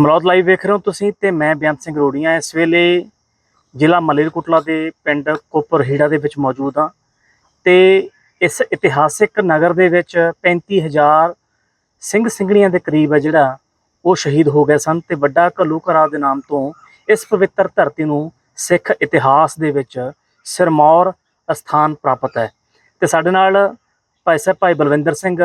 Malaud live ਵੇਖ ਰਹੇ ਹੋ ਤੁਸੀਂ ਤੇ ਮੈਂ ਬੇਅੰਤ ਸਿੰਘ ਰੋੜੀਆਂ। ਇਸ ਵੇਲੇ ਜ਼ਿਲ੍ਹਾ ਮਲੇਰਕੋਟਲਾ ਦੇ ਪਿੰਡ ਕੋਪਰਹੀੜਾ ਦੇ ਵਿੱਚ ਮੌਜੂਦ ਹਾਂ ਤੇ ਇਸ ਇਤਿਹਾਸਿਕ ਨਗਰ ਦੇ ਵਿੱਚ 35000 ਸਿੰਘ ਸਿੰਘਣੀਆਂ ਦੇ ਕਰੀਬ ਹੈ ਜਿਹੜਾ ਉਹ ਸ਼ਹੀਦ ਹੋ ਗਏ ਸਨ ਤੇ ਵੱਡਾ ਘੱਲੂਘਰਾ ਦੇ ਨਾਮ ਤੋਂ ਇਸ ਪਵਿੱਤਰ ਧਰਤੀ ਨੂੰ ਸਿੱਖ ਇਤਿਹਾਸ ਦੇ ਵਿੱਚ ਸਿਰਮੌਰ ਸਥਾਨ ਪ੍ਰਾਪਤ ਹੈ। ਤੇ ਸਾਡੇ ਨਾਲ ਭਾਈ ਸਾਹਿਬ ਭਾਈ ਬਲਵਿੰਦਰ ਸਿੰਘ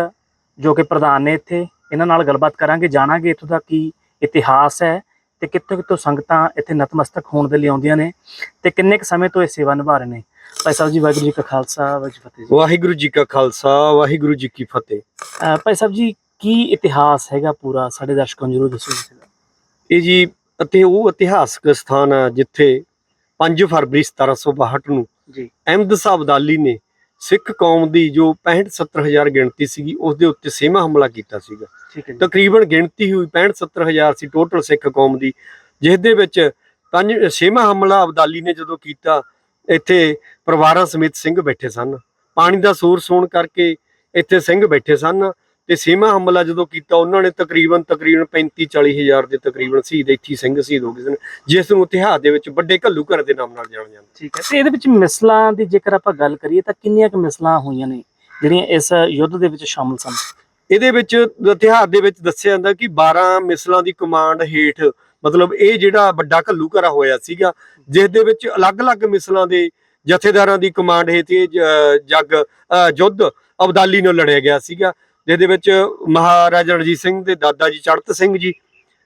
ਜੋ ਕਿ ਪ੍ਰਧਾਨ ਨੇ ਇੱਥੇ, ਇਹਨਾਂ ਨਾਲ ਗੱਲਬਾਤ ਕਰਾਂਗੇ, ਜਾਣਾਂਗੇ ਇੱਥੋਂ ਦਾ ਕੀ ਇਤਿਹਾਸ ਹੈ ਤੇ ਕਿੱਥੋਂ ਕਿੱਥੋਂ ਸੰਗਤਾਂ ਇੱਥੇ ਨਤਮਸਤਕ ਹੋਣ ਦੇ ਲਈ ਆਉਂਦੀਆਂ ਨੇ ਤੇ ਕਿੰਨੇ ਕੁ ਸਮੇਂ ਤੋਂ ਇਹ ਸੇਵਾ ਨਿਭਾ ਰਹੇ ਨੇ? ਭਾਈ ਸਾਹਿਬ ਜੀ ਵਾਹਿਗੁਰੂ ਜੀ ਕਾ ਖਾਲਸਾ ਵਾਹਿਗੁਰੂ ਜੀ ਕੀ ਫਤਿਹ ਜੀ। ਵਾਹਿਗੁਰੂ ਜੀ ਕਾ ਖਾਲਸਾ ਵਾਹਿਗੁਰੂ ਜੀ ਕੀ ਫਤਿਹ। ਭਾਈ ਸਾਹਿਬ ਜੀ ਕੀ ਇਤਿਹਾਸ ਹੈਗਾ ਪੂਰਾ? ਸਾਡੇ ਦਰਸ਼ਕਾਂ ਨੂੰ ਜਰੂਰ ਦੱਸੋ ਜੀ। ਇਹ ਜੀ ਅਤੇ ਉਹ ਇਤਿਹਾਸਕ ਸਥਾਨ ਆ ਜਿੱਥੇ 5 ਫਰਵਰੀ 1762 ਨੂੰ ਜੀ। ਅਹਿਮਦ ਸਾਹਿਬ ਅਬਦਾਲੀ ਨੇ ਸਿੱਖ ਕੌਮ ਦੀ ਜੋ 65 70 ਹਜ਼ਾਰ ਗਿਣਤੀ ਸੀਗੀ ਉਸ ਦੇ ਉੱਤੇ ਸੇਮਾ ਹਮਲਾ ਕੀਤਾ ਸੀਗਾ। ਠੀਕ ਹੈ ਤਕਰੀਬਨ ਗਿਣਤੀ ਹੋਈ 65 70 ਹਜ਼ਾਰ ਸੀ ਟੋਟਲ ਸਿੱਖ ਕੌਮ ਦੀ ਜਿਸ ਦੇ ਵਿੱਚ ਪੰਜ ਛੇਵਾਂ ਹਮਲਾ ਅਬਦਾਲੀ ਨੇ ਜਦੋਂ ਕੀਤਾ ਇੱਥੇ ਪਰਿਵਾਰਾਂ ਸਮੇਤ ਸਿੰਘ ਬੈਠੇ ਸਨ। ਪਾਣੀ ਦਾ ਸੋਰਸ ਹੋਣ ਕਰਕੇ ਇੱਥੇ ਸਿੰਘ ਬੈਠੇ ਸਨ। ਤੇ ਛੇਵਾਂ ਹਮਲਾ ਜਦੋਂ ਕੀਤਾ ਉਹਨਾਂ ਨੇ ਤਕਰੀਬਨ ਤਕਰੀਬਨ 35 40 ਹਜ਼ਾਰ ਦੇ ਤਕਰੀਬਨ ਸ਼ਹੀਦ ਇੱਥੇ ਸਿੰਘ ਸ਼ਹੀਦ ਹੋ ਗਏ ਸਨ ਜਿਸ ਨੂੰ ਇਤਿਹਾਸ ਦੇ ਵਿੱਚ ਵੱਡੇ ਘੱਲੂ ਘਰ ਦੇ ਨਾਮ ਨਾਲ ਜਾਣਿਆ ਜਾਂਦਾ। ਠੀਕ ਹੈ ਤੇ ਇਹਦੇ ਵਿੱਚ ਮਿਸਲਾਂ ਦੀ ਜੇਕਰ ਆਪਾਂ ਗੱਲ ਕਰੀਏ ਤਾਂ ਕਿੰਨੀਆਂ ਕੁ ਮਿਸਲਾਂ ਹੋਈਆਂ ਨੇ ਜਿਹੜੀਆਂ ਇਸ ਯੁੱਧ ਦੇ ਵਿੱਚ ਸ਼ਾਮਲ ਸਨ? ਇਹਦੇ ਵਿੱਚ ਇਤਿਹਾਸ ਦੇ ਵਿੱਚ ਦੱਸਿਆ ਜਾਂਦਾ ਕਿ 12 ਮਿਸਲਾਂ ਦੀ ਕਮਾਂਡ ਹੇਠ ਮਤਲਬ ਇਹ ਜਿਹੜਾ ਵੱਡਾ ਘੱਲੂ ਘਰਾ ਹੋਇਆ ਸੀਗਾ ਜਿਸ ਦੇ ਵਿੱਚ ਅਲੱਗ-ਅਲੱਗ ਮਿਸਲਾਂ ਦੇ ਜਥੇਦਾਰਾਂ ਦੀ ਕਮਾਂਡ ਹੇਠ ਇਹ ਜੱਗ ਯੁੱਧ ਅਬਦਾਲੀ ਨਾਲ ਲੜਿਆ ਗਿਆ ਸੀਗਾ। ਜਿਸ ਦੇ ਵਿੱਚ ਮਹਾਰਾਜਾ ਰਣਜੀਤ ਸਿੰਘ ਦੇ ਦਾਦਾ ਜੀ ਚੜਤ ਸਿੰਘ ਜੀ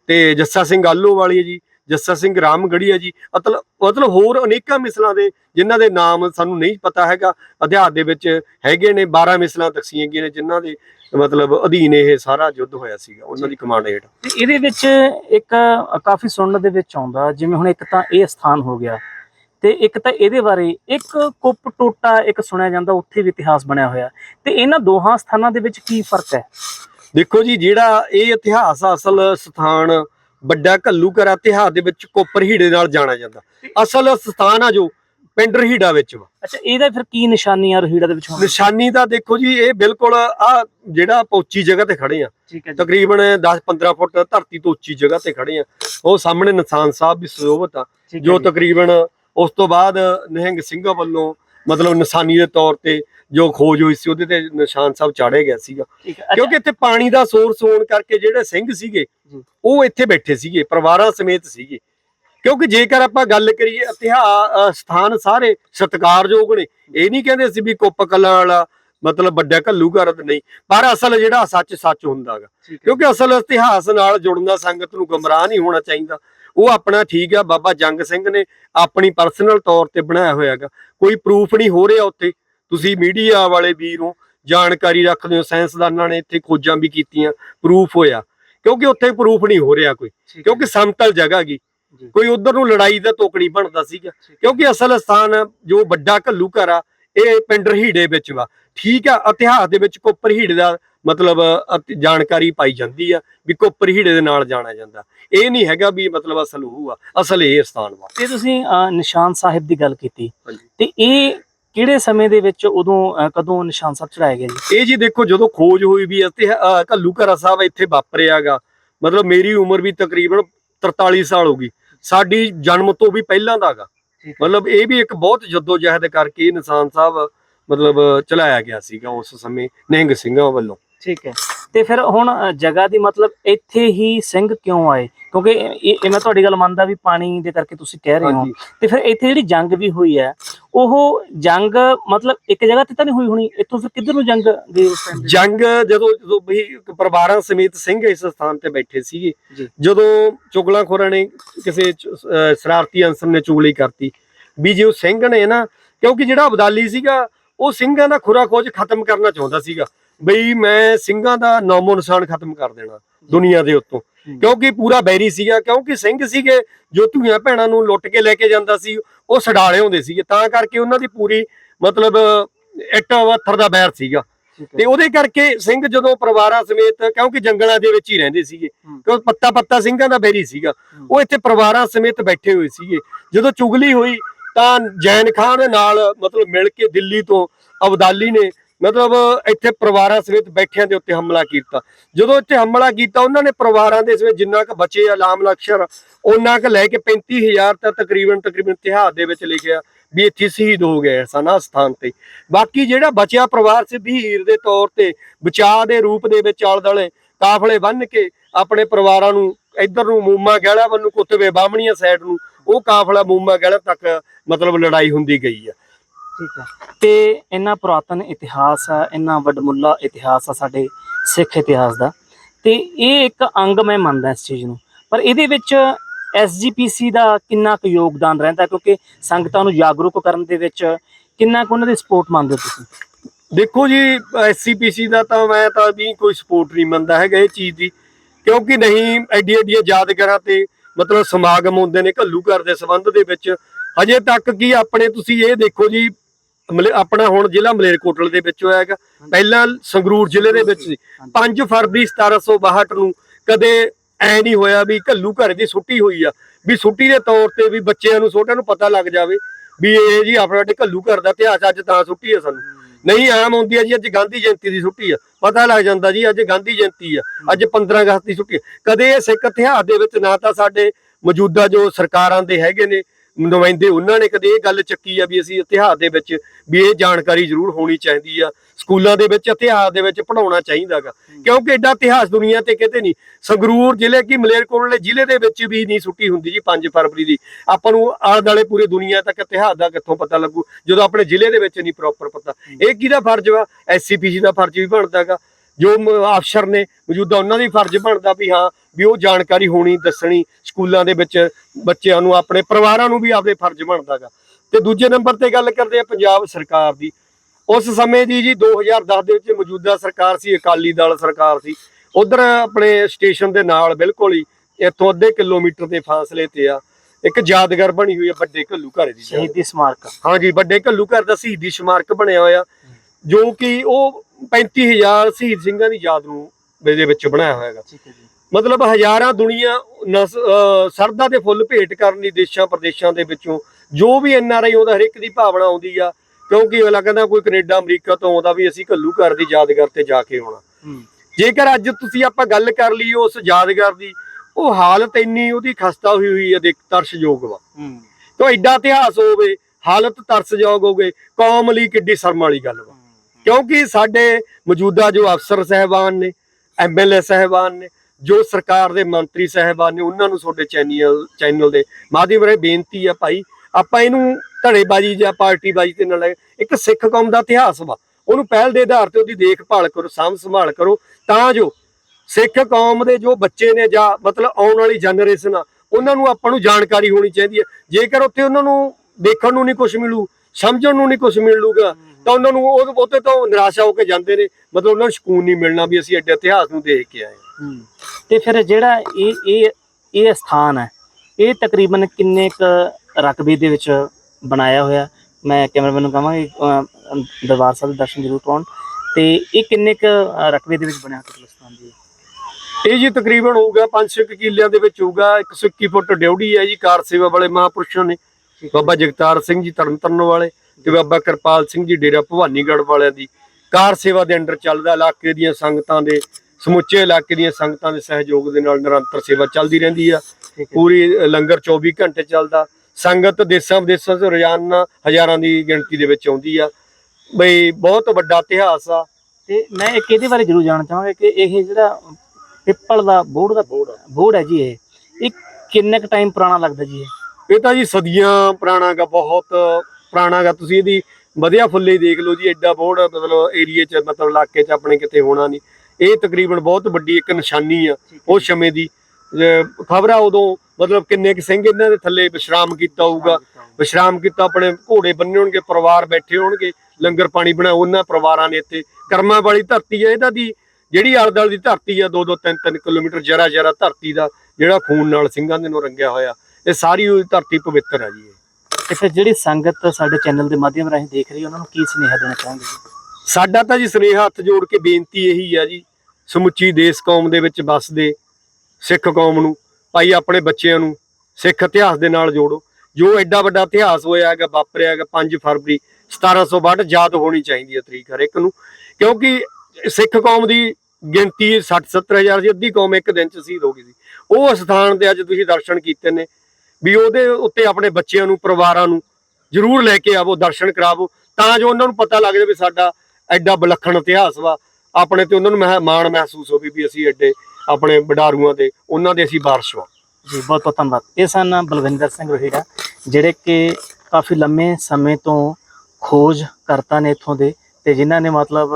ਤੇ ਜੱਸਾ ਸਿੰਘ ਆਲੋਵਾਲੀ ਜੀ ਜੱਸਾ ਸਿੰਘ ਰਾਮਗੜੀਆ ਜੀ ਮਤਲਬ ਮਤਲਬ ਹੋਰ ਅਨੇਕਾਂ ਮਿਸਲਾਂ ਦੇ ਜਿਨ੍ਹਾਂ ਦੇ ਨਾਮ ਸਾਨੂੰ ਨਹੀਂ ਪਤਾ ਹੈਗਾ ਅਧਿਆਤ ਦੇ ਵਿੱਚ ਹੈਗੇ ਨੇ 12 ਮਿਸਲਾਂ ਤਕਸੀਆਂ ਗਈਆਂ ਨੇ ਜਿਨ੍ਹਾਂ ਦੇ ਮਤਲਬ ਅਧੀਨ ਇਹ ਸਾਰਾ ਯੁੱਧ ਹੋਇਆ ਸੀਗਾ ਉਹਨਾਂ ਦੀ ਕਮਾਂਡ ਹੇਠ। ਇਹਦੇ ਵਿੱਚ ਇੱਕ ਕਾਫੀ ਸੁਣਨ ਦੇ ਵਿੱਚ ਆਉਂਦਾ ਜਿਵੇਂ ਹੁਣ ਇੱਕ ਤਾਂ ਇਹ ਸਥਾਨ ਹੋ ਗਿਆ ਤੇ ਇੱਕ ਤਾਂ ਇਹਦੇ ਬਾਰੇ ਇੱਕ ਕੁੱਪ ਟੋਟਾ ਇੱਕ ਸੁਣਿਆ ਜਾਂਦਾ ਉੱਥੇ ਵੀ ਇਤਿਹਾਸ ਬਣਿਆ ਹੋਇਆ। ਤੇ ਇਹਨਾਂ ਦੋਹਾਂ ਸਥਾਨਾਂ ਦੇ ਵਿੱਚ ਕੀ ਫ਼ਰਕ ਹੈ? ਦੇਖੋ ਜੀ ਜਿਹੜਾ ਇਹ ਇਤਿਹਾਸ ਆ, ਅਸਲ ਸਥਾਨ ਵੱਡਾ ਘੱਲੂ ਘਰਾ ਇਤਿਹਾਸ ਦੇ ਵਿੱਚ ਕੋਪਰ ਹੀੜੇ ਨਾਲ ਜਾਣਿਆ ਜਾਂਦਾ। ਅਸਲ ਸਥਾਨ ਆ ਜੋ ਪਿੰਡ ਰਹੀੜਾ ਵਿੱਚ ਵਾ। ਅੱਛਾ ਇਹਦਾ ਫਿਰ ਕੀ ਨਿਸ਼ਾਨੀ ਆ ਰਹੀੜਾ ਦੇ ਵਿੱਚ ਹੋਣੀ? ਨਿਸ਼ਾਨੀ ਤਾਂ ਦੇਖੋ ਜੀ ਇਹ ਬਿਲਕੁਲ ਆ ਜਿਹੜਾ ਆਪਾਂ ਉੱਚੀ ਜਗ੍ਹਾ ਤੇ ਖੜੇ ਆ। ਠੀਕ ਹੈ ਜੀ। ਤਕਰੀਬਨ 10-15 ਫੁੱਟ ਧਰਤੀ ਤੋਂ ਉੱਚੀ ਜਗ੍ਹਾ ਤੇ ਖੜੇ ਆ। ਉਹ ਸਾਹਮਣੇ ਨਿਸ਼ਾਨ ਸਾਹਿਬ ਵੀ ਸਰੋਵਤ ਆ ਠੀਕ ਹੈ ਜੋ ਜੀ। ਤਕਰੀਬਨ ਉਸ ਤੋਂ ਬਾਅਦ ਨਿਹੰਗ ਸਿੰਘਾਂ ਵੱਲੋਂ ਮਤਲਬ ਨਿਸ਼ਾਨੀ ਦੇ ਤੌਰ ਤੇ ਜੋ ਖੋਜ ਹੋਈ ਸੀ ਉਹਦੇ ਤੇ ਨਿਸ਼ਾਨ ਸਾਹਿਬ ਚਾੜਿਆ ਗਿਆ ਸੀਗਾ। ਕਿਉਂਕਿ ਇੱਥੇ ਪਾਣੀ ਦਾ ਸੋਰਸ ਹੋਣ ਕਰਕੇ ਜਿਹੜੇ ਸਿੰਘ ਸੀਗੇ। ਉਹ ਇੱਥੇ ਬੈਠੇ ਸੀਗੇ ਪਰਿਵਾਰਾਂ ਸਮੇਤ ਸੀਗੇ। ਕਿਉਂਕਿ ਜੇਕਰ ਆਪਾਂ ਗੱਲ ਕਰੀਏ ਇਤਿਹਾਸ ਸਥਾਨ ਸਾਰੇ ਸਤਿਕਾਰਯੋਗ ਨੇ। ਇਹ ਨਹੀਂ ਕਹਿੰਦੇ ਸੀ ਵੀ ਕੁੱਪ ਕਲਾਂ ਵਾਲਾ ਮਤਲਬ ਵੱਡਾ ਘੱਲੂ ਘਰ ਨਹੀਂ ਪਰ ਅਸਲ ਜਿਹੜਾ ਸੱਚ ਸੱਚ ਹੁੰਦਾਗਾ। ਕਿਉਂਕਿ ਅਸਲ ਇਤਿਹਾਸ ਨਾਲ ਜੁੜਨ ਸੰਗਤ ਨੂੰ ਗਮਰਾਹ ਨਹੀਂ ਹੋਣਾ ਚਾਹੀਦਾ। ਉਹ ਆਪਣਾ ਠੀਕ ਆ ਬਾਬਾ ਜੰਗ ਸਿੰਘ ਨੇ ਆਪਣੀ ਪਰਸਨਲ ਤੌਰ ਤੇ ਬਣਾਇਆ ਹੋਇਆਗਾ ਕੋਈ ਪ੍ਰੂਫ ਨਹੀਂ ਹੋ ਰਿਹਾ ਉੱਥੇ। ਤੁਸੀਂ ਮੀਡੀਆ ਵਾਲੇ ਵੀਰ ਹੋ ਜਾਣਕਾਰੀ ਰੱਖਦੇ ਹੋ ਸਾਇੰਸਦਾਨਾਂ ਨੇ ਇੱਥੇ ਖੋਜਾਂ ਵੀ ਕੀਤੀਆਂ ਪ੍ਰੂਫ ਹੋਇਆ। ਕਿਉਂਕਿ ਉੱਥੇ ਪ੍ਰੂਫ ਨਹੀਂ ਹੋ ਰਿਹਾ ਕੋਈ। ਕਿਉਂਕਿ ਸਮਤਲ ਜਗ੍ਹਾ ਗਈ। ਕੋਈ ਉਧਰ ਨੂੰ ਲੜਾਈ ਦਾ ਤੋਕੜੀ ਬਣਦਾ ਸੀਗਾ। ਕਿਉਂਕਿ ਅਸਲ ਸਥਾਨ ਜੋ ਵੱਡਾ ਘੱਲੂ ਘਰ ਆ ਇਹ ਪਿੰਡ ਰਹੀੜੇ ਵਿੱਚ ਵਾ। ਠੀਕ ਆ ਇਤਿਹਾਸ ਦੇ ਵਿੱਚ ਕੋਪਰ ਹੀੜੇ ਦਾ ਮਤਲਬ ਜਾਣਕਾਰੀ ਪਾਈ ਜਾਂਦੀ ਆ ਵੀ ਕੋਪਰ ਹੀੜੇ ਦੇ ਨਾਲ ਜਾਣਿਆ ਜਾਂਦਾ। ਇਹ ਨਹੀਂ ਹੈਗਾ ਵੀ ਮਤਲਬ ਅਸਲ ਉਹ ਆ ਅਸਲ ਇਹ ਸਥਾਨ ਵਾ। ਤੇ ਤੁਸੀਂ ਨਿਸ਼ਾਨ ਸਾਹਿਬ ਦੀ ਗੱਲ ਕੀਤੀ। ਤੇ ਇਹ ਕਿਹੜੇ ਸਮੇਂ ਦੇ ਵਿੱਚ ਉਦੋਂ ਕਦੋਂ ਨਿਸ਼ਾਨ ਸਾਹਿਬ ਚੜਾਇਆ ਗਿਆ ਜੀ? ਇਹ ਜੀ ਦੇਖੋ ਜਦੋਂ ਖੋਜ ਹੋਈ ਵੀ ਅਤੇ ਘੱਲੂ ਘਰਾ ਸਾਹਿਬ ਇੱਥੇ ਵਾਪਰਿਆਗਾ ਮਤਲਬ ਮੇਰੀ ਉਮਰ ਵੀ ਤਕਰੀਬਨ 43 ਸਾਲ ਹੋ ਗਈ। ਸਾਡੀ ਜਨਮ ਤੋਂ ਵੀ ਪਹਿਲਾਂ ਦਾਗਾ ਮਤਲਬ ਇਹ ਵੀ ਇੱਕ ਬਹੁਤ ਜਦੋਜਹਿਦ ਕਰਕੇ ਨਿਸ਼ਾਨ ਸਾਹਿਬ ਮਤਲਬ ਚਲਾਇਆ ਗਿਆ ਸੀਗਾ ਉਸ ਸਮੇਂ ਨਿਹੰਗ ਸਿੰਘਾਂ ਵੱਲੋਂ। ਠੀਕ ਹੈ। ਤੇ ਫਿਰ ਹੁਣ ਜਗ੍ਹਾ ਦੀ ਮਤਲਬ ਇੱਥੇ ਹੀ ਸਿੰਘ ਕਿਉਂ ਆਏ? ਕਿਉਂਕਿ ਇਹ ਮੈਂ ਤੁਹਾਡੀ ਗੱਲ ਮੰਨਦਾ ਵੀ ਪਾਣੀ ਦੇ ਕਰਕੇ ਤੁਸੀਂ ਕਹਿ ਰਹੇ ਹੋ। ਤੇ ਫਿਰ ਇੱਥੇ ਜਿਹੜੀ ਜੰਗ ਵੀ ਹੋਈ ਹੈ ਉਹ ਜੰਗ ਮਤਲਬ ਇੱਕ ਜਗ੍ਹਾ ਤੇ ਤਾਂ ਨਹੀਂ ਹੋਈ ਹੋਣੀ? ਇੱਥੋਂ ਫਿਰ ਕਿੱਧਰ ਨੂੰ ਜੰਗ ਗਈ ਉਸ ਟਾਈਮ ਜੰਗ ਜਦੋਂ ਜਦੋਂ ਵੀ ਪਰਿਵਾਰਾਂ ਸਮੇਤ ਸਿੰਘ ਇਸ ਸਥਾਨ ਤੇ ਬੈਠੇ ਸੀਗੇ। ਜਦੋਂ ਚੁਗਲਾਖੋਰਾਂ ਨੇ ਕਿਸੇ ਸ਼ਰਾਰਤੀ ਅੰਸਰ ਨੇ ਚੁਗਲੀ ਕਰਤੀ। ਵੀ ਜੇ ਉਹ ਸਿੰਘ ਨੇ ਨਾ ਕਿਉਂਕਿ ਜਿਹੜਾ ਅਬਦਾਲੀ ਸੀਗਾ ਉਹ ਸਿੰਘਾਂ ਦਾ ਖੁਰਾ ਖੋਜ ਖਤਮ ਕਰਨਾ ਚਾਹੁੰਦਾ ਸੀਗਾ। ਬਈ ਮੈਂ ਸਿੰਘਾਂ ਦਾ ਨਾਮੋ ਨਿਸ਼ਾਨ ਖਤਮ ਕਰ ਦੇਣਾ ਦੁਨੀਆ ਦੇ ਉੱਤੋਂ। ਕਿਉਂਕਿ ਪੂਰਾ ਬੈਰੀ ਸੀਗਾ ਕਿਉਂਕਿ ਸਿੰਘ ਸੀਗੇ ਜੋ ਧੀਆਂ ਭੈਣਾਂ ਨੂੰ ਲੁੱਟ ਕੇ ਲੈ ਕੇ ਜਾਂਦਾ ਸੀ ਉਹ ਸਡਾਲੇ ਹੁੰਦੇ ਸੀਗੇ। ਤਾਂ ਕਰਕੇ ਉਹਨਾਂ ਦੀ ਪੂਰੀ ਮਤਲਬ ਇੱਟ ਪੱਥਰ ਦਾ ਬੈਰ ਸੀਗਾ। ਤੇ ਉਹਦੇ ਕਰਕੇ ਸਿੰਘ ਜਦੋਂ ਪਰਿਵਾਰਾਂ ਸਮੇਤ ਕਿਉਂਕਿ ਜੰਗਲਾਂ ਦੇ ਵਿੱਚ ਹੀ ਰਹਿੰਦੇ ਸੀਗੇ। ਕਿਉਂਕਿ ਪੱਤਾ ਪੱਤਾ ਸਿੰਘਾਂ ਦਾ ਬੈਰੀ ਸੀਗਾ। ਉਹ ਇੱਥੇ ਪਰਿਵਾਰਾਂ ਸਮੇਤ ਬੈਠੇ ਹੋਏ ਸੀਗੇ। ਜਦੋਂ ਚੁਗਲੀ ਹੋਈ ਤਾਂ ਜੈਨ ਖਾਨ ਦੇ ਨਾਲ ਮਤਲਬ ਮਿਲ ਕੇ ਦਿੱਲੀ ਤੋਂ ਅਬਦਾਲੀ ਨੇ ਮਤਲਬ ਇੱਥੇ ਪਰਿਵਾਰਾਂ ਸਮੇਤ ਬੈਠਿਆਂ ਦੇ ਉੱਤੇ ਹਮਲਾ ਕੀਤਾ। ਜਦੋਂ ਇੱਥੇ ਹਮਲਾ ਕੀਤਾ, ਉਹਨਾਂ ਨੇ ਪਰਿਵਾਰਾਂ ਦੇ ਸਮੇਤ ਜਿੰਨਾ ਕੁ ਬਚੇ ਆਲਾਮ ਲਕਸ਼ਰ ਉਹਨਾਂ ਕੁ ਲੈ ਕੇ 35000 ਤਾਂ ਤਕਰੀਬਨ ਤਕਰੀਬਨ ਇਤਿਹਾਸ ਦੇ ਵਿੱਚ ਲਿਖਿਆ ਵੀ ਇੱਥੇ ਸ਼ਹੀਦ ਹੋ ਗਏ ਸਨ ਆਹ ਸਥਾਨ ਤੇ। ਬਾਕੀ ਜਿਹੜਾ ਬਚਿਆ ਪਰਿਵਾਰ ਸੀ ਹੀਰ ਦੇ ਤੌਰ ਤੇ ਬਚਾਅ ਦੇ ਰੂਪ ਦੇ ਵਿੱਚ ਆਲੇ ਦੁਆਲੇ ਕਾਫਲੇ ਬੰਨ ਕੇ ਆਪਣੇ ਪਰਿਵਾਰਾਂ ਨੂੰ, ਇੱਧਰ ਨੂੰ ਮੂਮਾ ਗਹਿਲਾ ਵੱਲ ਨੂੰ ਕੁੱਤਵੇ ਬਾਹਮਣੀਆਂ ਸਾਈਡ ਨੂੰ ਉਹ ਕਾਫਲਾ ਮੂਮਾ ਗਹਿਲਾ ਤੱਕ ਮਤਲਬ ਲੜਾਈ ਹੁੰਦੀ ਗਈ ਆ। ਠੀਕ ਹੈ ਤੇ ਇੰਨਾ ਪੁਰਾਤਨ ਇਤਿਹਾਸ ਆ ਇੰਨਾ ਵੱਡਮੁੱਲਾ ਇਤਿਹਾਸ ਆ ਸਾਡੇ ਸਿੱਖ ਇਤਿਹਾਸ ਦਾ। ਤੇ ਇਹ ਇੱਕ ਅੰਗ ਮੈਂ ਮੰਨਦਾ ਇਸ ਚੀਜ਼ ਨੂੰ। ਪਰ ਇਹਦੇ ਵਿੱਚ ਐਸਜੀਪੀਸੀ ਦਾ ਕਿੰਨਾ ਕੁ ਯੋਗਦਾਨ ਰਹਿੰਦਾ ਕਿਉਂਕਿ ਸੰਗਤਾਂ ਨੂੰ ਜਾਗਰੂਕ ਕਰਨ ਦੇ ਵਿੱਚ ਕਿੰਨਾ ਕੁ ਉਹਨਾਂ ਦੀ ਸਪੋਰਟ ਮੰਨਦੇ ਹੋ ਤੁਸੀਂ? ਦੇਖੋ ਜੀ ਐਸਸੀਪੀਸੀ ਦਾ ਤਾਂ ਮੈਂ ਤਾਂ ਵੀ ਕੋਈ ਸਪੋਰਟ ਨਹੀਂ ਮੰਨਦਾ ਹੈਗਾ ਇਹ ਚੀਜ਼ ਦੀ। ਕਿਉਂਕਿ ਨਹੀਂ ਐਡੀ ਐਡੀਆਂ ਯਾਦਗਾਰਾਂ ਤੇ ਮਤਲਬ ਸਮਾਗਮ ਹੁੰਦੇ ਨੇ ਘੱਲੂ ਘਰ ਦੇ ਸੰਬੰਧ ਦੇ ਵਿੱਚ। ਅਜੇ ਤੱਕ ਕੀ ਆਪਣੇ ਤੁਸੀਂ ਇਹ ਦੇਖੋ ਜੀ ਆਪਣਾ ਹੁਣ ਜ਼ਿਲ੍ਹਾ ਮਲੇਰਕੋਟਲ ਦੇ ਵਿੱਚ ਹੋਇਆ ਹੈਗਾ। ਪਹਿਲਾਂ ਸੰਗਰੂਰ ਜ਼ਿਲ੍ਹੇ ਦੇ ਵਿੱਚ ਸੀ। 5 ਫਰਵਰੀ 1762 ਨੂੰ ਕਦੇ ਐ ਨਹੀਂ ਹੋਇਆ ਵੀ ਘੱਲੂ ਘਰ ਦੀ ਛੁੱਟੀ ਹੋਈ ਆ। ਵੀ ਛੁੱਟੀ ਦੇ ਤੌਰ ਤੇ ਵੀ ਬੱਚਿਆਂ ਨੂੰ ਛੋਟਿਆਂ ਨੂੰ ਪਤਾ ਲੱਗ ਜਾਵੇ ਵੀ ਇਹ ਜੀ ਆਪਣਾ ਘੱਲੂ ਘਰ ਦਾ ਇਤਿਹਾਸ ਅੱਜ ਤਾਂ ਛੁੱਟੀ ਆ ਸਾਨੂੰ। ਨਹੀਂ, ਆਮ ਹੁੰਦੀ ਆ ਜੀ, ਅੱਜ ਗਾਂਧੀ ਜਯੰਤੀ ਦੀ ਛੁੱਟੀ ਆ। ਪਤਾ ਲੱਗ ਜਾਂਦਾ ਜੀ, ਅੱਜ ਗਾਂਧੀ ਜਯੰਤੀ ਆ। ਅੱਜ 15 ਅਗਸਤ ਦੀ ਛੁੱਟੀ ਕਦੇ ਇਹ ਸਿੱਖ ਇਤਿਹਾਸ ਦੇ ਵਿੱਚ ਨਾ ਤਾਂ ਸਾਡੇ ਮੌਜੂਦਾ ਜੋ ਸਰਕਾਰਾਂ ਦੇ ਹੈਗੇ ਨੇ, ਨੁਮਾਇੰਦੇ, ਉਹਨਾਂ ਨੇ ਕਦੇ ਇਹ ਗੱਲ ਚੱਕੀ ਆ ਵੀ ਅਸੀਂ ਇਤਿਹਾਸ ਦੇ ਵਿੱਚ ਵੀ ਇਹ ਜਾਣਕਾਰੀ ਜ਼ਰੂਰ ਹੋਣੀ ਚਾਹੀਦੀ ਆ। ਸਕੂਲਾਂ ਦੇ ਵਿੱਚ ਇਤਿਹਾਸ ਦੇ ਵਿੱਚ ਪੜਾਉਣਾ ਚਾਹੀਦਾਗਾ। ਕਿਉਂਕਿ ਐਡਾ ਇਤਿਹਾਸ ਦੁਨੀਆ ਤੇ ਕਿਤੇ ਨਹੀਂ। ਸੰਗਰੂਰ ਜ਼ਿਲ੍ਹੇ ਕੀ ਮਲੇਰਕੋਟਲੇ ਜ਼ਿਲ੍ਹੇ ਦੇ ਵਿੱਚ ਵੀ ਨਹੀਂ ਛੁੱਟੀ ਹੁੰਦੀ ਜੀ 5 ਫਰਵਰੀ ਦੀ। ਆਪਾਂ ਨੂੰ ਆਲੇ ਦੁਆਲੇ ਪੂਰੀ ਦੁਨੀਆ ਤੱਕ ਇਤਿਹਾਸ ਦਾ ਕਿੱਥੋਂ ਪਤਾ ਲੱਗੂ ਜਦੋਂ ਆਪਣੇ ਜ਼ਿਲ੍ਹੇ ਦੇ ਵਿੱਚ ਨਹੀਂ ਪ੍ਰੋਪਰ ਪਤਾ। ਇਹ ਕਿਹਦਾ ਫਰਜ਼ ਵਾ? ਐਸਸੀਪੀਸੀ ਦਾ ਫਰਜ਼ ਵੀ ਬਣਦਾਗਾ। ਜੋ ਅਫਸਰ ਨੇ ਮੌਜੂਦਾ ਉਹਨਾਂ ਦੀ ਫਰਜ਼ ਬਣਦਾ ਵੀ ਹਾਂ ਵੀ ਉਹ ਜਾਣਕਾਰੀ ਹੋਣੀ ਦੱਸਣੀ ਸਕੂਲਾਂ ਦੇ ਵਿੱਚ ਬੱਚਿਆਂ ਨੂੰ ਆਪਣੇ ਪਰਿਵਾਰਾਂ ਨੂੰ ਵੀ ਆਪਦੇ ਫਰਜ਼ ਬਣਦਾਗਾ। ਤੇ ਦੂਜੇ ਨੰਬਰ ਤੇ ਗੱਲ ਕਰਦੇ ਆ ਪੰਜਾਬ ਸਰਕਾਰ ਦੀ। ਉਸ ਸਮੇਂ ਦੀ ਜੀ 2010 ਦੇ ਵਿੱਚ ਮੌਜੂਦਾ ਸਰਕਾਰ ਸੀ ਅਕਾਲੀ ਦਲ ਸਰਕਾਰ ਸੀ। ਉਧਰ ਆਪਣੇ ਸਟੇਸ਼ਨ ਦੇ ਨਾਲ ਬਿਲਕੁਲ ਹੀ ਇੱਥੋਂ ਅੱਧੇ ਕਿਲੋਮੀਟਰ ਦੇ ਫਾਸਲੇ ਤੇ ਆ ਇੱਕ ਯਾਦਗਾਰ ਬਣੀ ਹੋਈ ਹੈ ਵੱਡੇ ਘੱਲੂ ਘਰ ਦੀ। ਸ਼ਹੀਦੀ ਸਮਾਰਕ। ਹਾਂਜੀ ਵੱਡੇ ਘੱਲੂ ਘਰ ਦਾ ਸ਼ਹੀਦੀ ਸਮਾਰਕ ਬਣਿਆ ਹੋਇਆ ਜੋ ਕਿ ਉਹ 35000 ਸ਼ਹੀਦ ਸਿੰਘਾਂ ਦੀ ਯਾਦ ਨੂੰ ਦੇ ਵਿੱਚ ਬਣਾਇਆ ਹੋਇਆ ਹੈਗਾ। ਠੀਕ ਹੈ ਜੀ। ਮਤਲਬ ਹਜ਼ਾਰਾਂ ਦੁਨੀਆ ਸਰਦਾ ਦੇ ਫੁੱਲ ਭੇਟ ਕਰਨ ਲਈ ਦੇਸ਼ਾਂ ਪ੍ਰਦੇਸ਼ਾਂ ਦੇ ਵਿੱਚੋਂ ਜੋ ਵੀ ਐਨ ਆਰ ਆਈ ਉਹਦਾ ਹਰ ਇੱਕ ਦੀ ਭਾਵਨਾ ਆਉਂਦੀ ਆ ਕਿਉਂਕਿ ਅਗਲਾ ਕਹਿੰਦਾ ਕੋਈ ਕੈਨੇਡਾ ਅਮਰੀਕਾ ਤੋਂ ਆਉਂਦਾ ਵੀ ਅਸੀਂ ਘੱਲੂ ਘਰ ਦੀ ਯਾਦਗਾਰ ਤੇ ਜਾ ਕੇ ਆਉਣਾ। ਜੇਕਰ ਅੱਜ ਤੁਸੀਂ ਆਪਾਂ ਗੱਲ ਕਰ ਲਈ ਉਸ ਯਾਦਗਾਰ ਦੀ ਉਹ ਹਾਲਤ ਇੰਨੀ ਉਹਦੀ ਖਸਤਾ ਹੋਈ ਹੋਈ ਹੈ ਦੇਖ ਤਰਸਯੋਗ ਵਾ। ਤਾਂ ਐਡਾ ਇਤਿਹਾਸ ਹੋਵੇ ਹਾਲਤ ਤਰਸਯੋਗ ਹੋਵੇ ਕੌਮ ਲਈ ਕਿੱਡੀ ਸ਼ਰਮ ਵਾਲੀ ਗੱਲ ਵਾ। ਕਿਉਂਕਿ ਸਾਡੇ ਮੌਜੂਦਾ ਜੋ ਅਫਸਰ ਸਹਿਬਾਨ ਨੇ ਐਮਐਲਏ ਸਹਿਬਾਨ ਨੇ ਜੋ ਸਰਕਾਰ ਦੇ ਮੰਤਰੀ ਸਹਿਬਾਨ ਨੇ ਉਹਨਾਂ ਨੂੰ ਤੁਹਾਡੇ ਚੈਨਲ ਚੈਨਲ ਦੇ ਮਾਧਿਅਮ ਰਾਹੀਂ ਬੇਨਤੀ ਆ ਭਾਈ ਆਪਾਂ ਇਹਨੂੰ ਧੜੇਬਾਜ਼ੀ ਜਾਂ ਪਾਰਟੀਬਾਜ਼ੀ ਤੇ ਨਾ ਲੈ ਇੱਕ ਸਿੱਖ ਕੌਮ ਦਾ ਇਤਿਹਾਸ ਵਾ। ਉਹਨੂੰ ਪਹਿਲ ਦੇ ਆਧਾਰ ਤੇ ਉਹਦੀ ਦੇਖਭਾਲ ਕਰੋ, ਸਾਂਭ ਸੰਭਾਲ ਕਰੋ। ਤਾਂ ਜੋ ਸਿੱਖ ਕੌਮ ਦੇ ਜੋ ਬੱਚੇ ਨੇ ਜਾਂ ਮਤਲਬ ਆਉਣ ਵਾਲੀ ਜਨਰੇਸ਼ਨ ਆ, ਉਹਨਾਂ ਨੂੰ ਆਪਾਂ ਨੂੰ ਜਾਣਕਾਰੀ ਹੋਣੀ ਚਾਹੀਦੀ ਹੈ। ਜੇਕਰ ਉੱਥੇ ਉਹਨਾਂ ਨੂੰ ਦੇਖਣ ਨੂੰ ਨਹੀਂ ਕੁਝ ਮਿਲੂ, ਸਮਝਣ ਨੂੰ ਨਹੀਂ ਕੁਝ ਮਿਲੂਗਾ, ਤਾਂ ਉਹਨਾਂ ਨੂੰ ਉਹ ਉਹਤੇ ਤੋਂ ਨਿਰਾਸ਼ਾ ਹੋ ਕੇ ਜਾਂਦੇ ਨੇ। ਮਤਲਬ ਉਹਨਾਂ ਨੂੰ ਸਕੂਨ ਨਹੀਂ ਮਿਲਣਾ ਵੀ ਅਸੀਂ ਐਡੇ ਇਤਿਹਾਸ ਨੂੰ ਦੇਖ ਕੇ ਆਏ ਹਾਂ। ਤੇ ਫਿਰ ਜਿਹੜਾ ਇਹ ਇਹ ਇਹ ਸਥਾਨ ਹੈ, ਇਹ ਤਕਰੀਬਨ ਕਿੰਨੇ ਕ ਰਕਬੇ ਦੇ ਵਿੱਚ ਬਣਾਇਆ ਹੋਇਆ। ਮੈਂ ਕੈਮਰਾਮੈਨ ਨੂੰ ਕਹਾਂਗਾ ਕਿ, ਦਰਬਾਰ ਸਾਹਿਬ ਦੇ ਦਰਸ਼ਨ ਜ਼ਰੂਰ ਕਰਾਉਣ। ਤੇ ਇਹ ਕਿੰਨੇ ਕ ਰਕਬੇ ਦੇ ਵਿੱਚ ਬਣਿਆ ਸਥਾਨ ਜੀ ਇਹ ਜੀ ਤਕਰੀਬਨ ਹੋਊਗਾ 500 ਕਿੱਲਿਆਂ ਦੇ ਵਿੱਚ ਹੋਊਗਾ। 121 ਫੁੱਟ ਡਿਊੜੀ ਹੈ ਜੀ ਕਾਰ ਸੇਵਾ ਵਾਲੇ ਮਹਾਪੁਰਸ਼ਾਂ ਨੇ। ਬਾਬਾ ਜਗਤਾਰ ਸਿੰਘ ਜੀ ਤਰਨਤਰਨ ਵਾਲੇ ਤੇ ਬਾਬਾ ਕਿਰਪਾਲ ਸਿੰਘ ਜੀ ਡੇਰਾ ਭਵਾਨੀਗੜ੍ਹ ਵਾਲਿਆਂ ਦੀ। ਕਾਰ ਸੇਵਾ ਦੇ ਅੰਡਰ ਚੱਲਦਾ ਇਲਾਕੇ ਦੀਆਂ ਸੰਗਤਾਂ ਦੇ ਸਮੁੱਚੇ ਇਲਾਕੇ ਦੀਆਂ ਸੰਗਤਾਂ ਦੇ ਸਹਿਯੋਗ ਦੇ ਨਾਲ ਨਿਰੰਤਰ ਸੇਵਾ ਚੱਲਦੀ ਰਹਿੰਦੀ ਆ। ਪੂਰੀ ਲੰਗਰ 24 ਘੰਟੇ ਚੱਲਦਾ। ਸੰਗਤ ਦੇਸਾਂ ਵਿਦੇਸਾਂ ਤੋਂ ਰੋਜ਼ਾਨਾ ਹਜ਼ਾਰਾਂ ਦੀ ਗਿਣਤੀ ਦੇ ਵਿੱਚ ਆਉਂਦੀ ਆ। ਬਈ ਬਹੁਤ ਵੱਡਾ ਇਤਿਹਾਸ ਆ। ਤੇ ਮੈਂ ਇੱਕ ਇਹਦੇ ਬਾਰੇ ਜ਼ਰੂਰ ਜਾਣਨਾ ਚਾਹਾਂਗਾ ਕਿ ਇਹ ਜਿਹੜਾ ਪਿੱਪਲ ਦਾ ਬੋੜ ਦਾ। ਬੋੜ ਹੈ ਜੀ ਇਹ। ਇਹ ਕਿੰਨੇ ਕ ਟਾਈਮ ਪੁਰਾਣਾ ਲੱਗਦਾ ਜੀ ਇਹ? ਇਹ ਤਾਂ ਜੀ ਸਦੀਆਂ ਪੁਰਾਣਾ ਗਾ ਬਹੁਤ ਪੁਰਾਣਾ ਗਾ। ਤੁਸੀਂ ਇਹਦੀ ਵਧੀਆ ਫੁੱਲੇ ਦੇਖ ਲਓ ਜੀ ਐਡਾ ਬੋਰਡ ਮਤਲਬ ਏਰੀਏ 'ਚ ਮਤਲਬ ਇਲਾਕੇ 'ਚ ਆਪਣੇ ਕਿਤੇ ਹੋਣਾ ਨਹੀਂ। ਇਹ ਤਕਰੀਬਨ ਬਹੁਤ ਵੱਡੀ ਇੱਕ ਨਿਸ਼ਾਨੀ ਆ ਉਸ ਸਮੇਂ ਦੀ। ਖਬਰ ਆ ਉਦੋਂ ਮਤਲਬ ਕਿੰਨੇ ਕੁ ਸਿੰਘ ਇਹਨਾਂ ਦੇ ਥੱਲੇ ਵਿਸ਼ਰਾਮ ਕੀਤਾ ਹੋਊਗਾ। ਵਿਸ਼ਰਾਮ ਕੀਤਾ ਆਪਣੇ ਘੋੜੇ ਬੰਨੇ ਹੋਣਗੇ ਪਰਿਵਾਰ ਬੈਠੇ ਹੋਣਗੇ ਲੰਗਰ ਪਾਣੀ ਬਣਾ ਉਹਨਾਂ ਪਰਿਵਾਰਾਂ ਨੇ ਇੱਥੇ ਕਰਮਾਂ ਵਾਲੀ ਧਰਤੀ ਹੈ ਇਹਦਾ ਦੀ ਜਿਹੜੀ ਆਲੇ ਦੁਆਲੇ ਦੀ ਧਰਤੀ ਆ 2-2 3-3 ਕਿਲੋਮੀਟਰ ਜਰਾ ਜਰਾ ਧਰਤੀ ਦਾ ਜਿਹੜਾ ਖੂਨ ਨਾਲ ਸਿੰਘਾਂ ਦੇ ਨੂੰ ਰੰਗਿਆ ਹੋਇਆ ਇਹ ਸਾਰੀ ਉਹ ਧਰਤੀ ਪਵਿੱਤਰ ਹੈ ਜੀ ਇਹ। ਤੇ ਫਿਰ ਜਿਹੜੀ ਸੰਗਤ ਸਾਡੇ ਚੈਨਲ ਦੇ ਮਾਧਿਅਮ ਰਾਹੀਂ ਦੇਖ ਰਹੀ ਉਹਨਾਂ ਨੂੰ ਕੀ ਸੁਨੇਹਾ ਦੇਣਾ ਚਾਹਾਂਗੇ? ਜੀ? ਸਾਡਾ ਤਾਂ ਜੀ ਸੁਨੇਹਾ ਹੱਥ ਜੋੜ ਕੇ ਬੇਨਤੀ ਇਹੀ ਆ ਜੀ ਸਮੁੱਚੀ ਦੇਸ਼ ਕੌਮ ਦੇ ਵਿੱਚ ਵੱਸਦੇ ਸਿੱਖ ਕੌਮ ਨੂੰ, ਭਾਈ ਆਪਣੇ ਬੱਚਿਆਂ ਨੂੰ ਸਿੱਖ ਇਤਿਹਾਸ ਦੇ ਨਾਲ ਜੋੜੋ। ਜੋ ਐਡਾ ਵੱਡਾ ਇਤਿਹਾਸ ਹੋਇਆ ਹੈਗਾ, ਵਾਪਰਿਆ ਹੈਗਾ 5 ਫਰਵਰੀ 1762 ਯਾਦ ਹੋਣੀ ਚਾਹੀਦੀ ਹੈ ਤਰੀਕ ਹਰ ਇੱਕ ਨੂੰ। ਕਿਉਂਕਿ ਸਿੱਖ ਕੌਮ ਦੀ ਗਿਣਤੀ 60 70000 ਸੀ, ਅੱਧੀ ਕੌਮ ਇੱਕ ਦਿਨ ਚ ਸ਼ਹੀਦ ਹੋ ਗਈ ਸੀ। ਉਹ ਸਥਾਨ ਤੇ ਅੱਜ ਤੁਸੀਂ ਦਰਸ਼ਨ ਕੀਤੇ ਨੇ ਵੀ ਉਹਦੇ ਉੱਤੇ ਆਪਣੇ ਬੱਚਿਆਂ ਨੂੰ, ਪਰਿਵਾਰਾਂ ਨੂੰ ਜ਼ਰੂਰ ਲੈ ਕੇ ਆਵੋ, ਦਰਸ਼ਨ ਕਰਾਵੋ, ਤਾਂ ਜੋ ਉਹਨਾਂ ਨੂੰ ਪਤਾ ਲੱਗ ਜਾਵੇ ਵੀ ਸਾਡਾ ਐਡਾ ਵਿਲੱਖਣ ਇਤਿਹਾਸ ਵਾ। ਆਪਣੇ ਤੇ ਉਹਨਾਂ ਨੂੰ ਮਹਿ- ਮਾਣ ਮਹਿਸੂਸ ਹੋਵੇ ਵੀ ਅਸੀਂ ਐਡੇ ਆਪਣੇ ਵਡਾਰੂਆਂ ਦੇ, ਉਹਨਾਂ ਦੇ ਅਸੀਂ ਵਾਰਸ ਹਾਂ। ਜੀ, ਬਹੁਤ ਬਹੁਤ ਧੰਨਵਾਦ। ਇਹ ਸਨ ਬਲਵਿੰਦਰ ਸਿੰਘ ਰੋਹੀੜਾ ਜਿਹੜੇ ਕਿ ਕਾਫੀ ਲੰਮੇ ਸਮੇਂ ਤੋਂ ਖੋਜ ਕਰਤਾ ਨੇ ਇੱਥੋਂ ਦੇ ਤੇ ਜਿਨ੍ਹਾਂ ਨੇ ਮਤਲਬ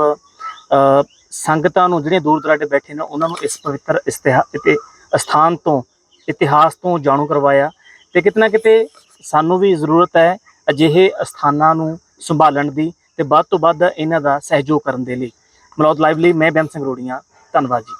ਸੰਗਤਾਂ ਨੂੰ ਜਿਹੜੇ ਦੂਰ ਦਰਾਡੇ ਬੈਠੇ ਨੇ, ਉਹਨਾਂ ਨੂੰ ਇਸ ਪਵਿੱਤਰ ਇਸਤਿਹਾ, ਇਤੇ, ਸਥਾਨ ਤੋਂ, ਇਤਿਹਾਸ ਤੋਂ ਜਾਣੂ ਕਰਵਾਇਆ ਤੇ ਕਿਤਨਾ ਕਿਤੇ ਸਾਨੂੰ ਵੀ ਜ਼ਰੂਰਤ ਹੈ ਅਜਿਹੇ ਸਥਾਨਾਂ ਨੂੰ ਸੰਭਾਲਣ ਦੀ ਤੇ ਵੱਧ ਤੋਂ ਵੱਧ ਇਹਨਾਂ ਦਾ ਸਹਿਯੋਗ ਕਰਨ ਦੇ ਲਈ। ਮਲੌਦ ਲਾਈਵ ਲਈ ਮੈਂ ਬੈਮ ਸਿੰਘ ਰੋੜੀਆਂ, ਧੰਨਵਾਦ ਜੀ।